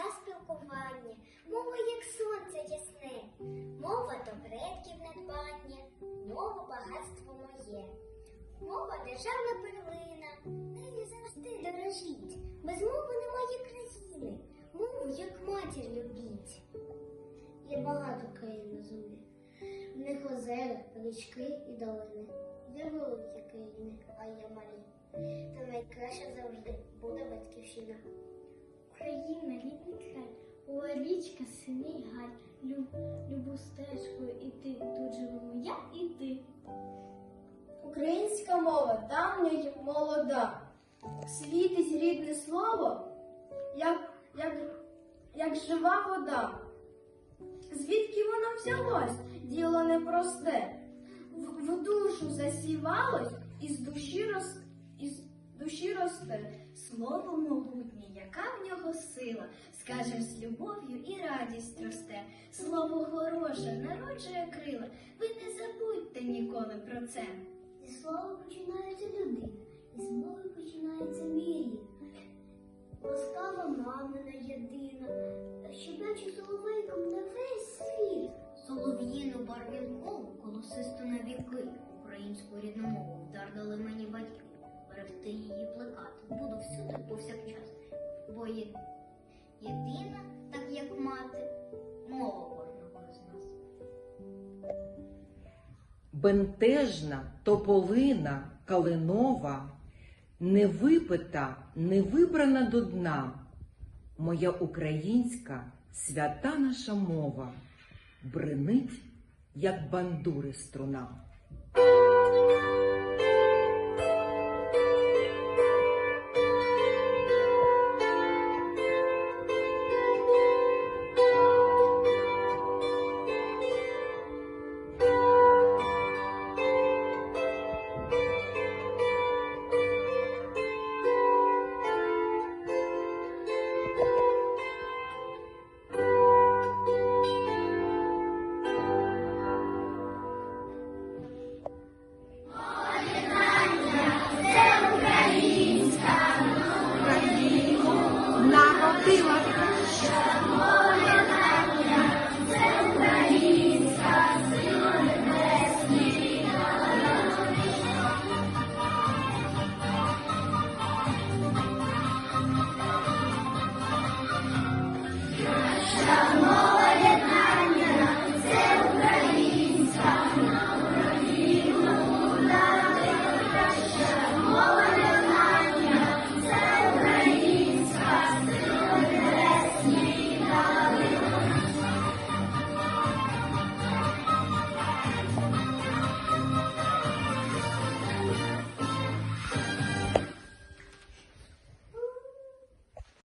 за спілкування, мова як сонце ясне, мова то предків надбання, мова багатство моє. Мова державна перлина, нею завжди дорожіть. Без мови немає країни, мову як матір любіть. Є багато країн на. В них озера, річки і долини. Є великі країни, а є малі. Та найкраще завжди буде батьківщина. Україна, рідний край, була річка, синій гай, Люб, любу стежкою іти, тут живемо я і ти. Українська мова давня й молода. Світить рідне слово, як, як, як жива вода. Звідки воно взялось? Діло непросте. В, в душу засівалось, із душі рос, із душі росте. Слово могутнє, яка в нього сила, скажем з любов'ю і радість росте. Слово хороше, народжує крила. Ви не забудьте ніколи про це. Зі слова починається людина, і з мови починається мій рід. Ласкава мамина єдина, щебече соловейком на весь світ. Солов'їну барвінкову, колосисту на віки, українську рідну мову вдарили мені батьки. Берегти буду всюди повсякчас, бо є єдина, так як мати, мова кожного з нас. бентежна, тополина, калинова, не випита, не вибрана до дна. Моя українська свята наша мова бринить, як бандури струна.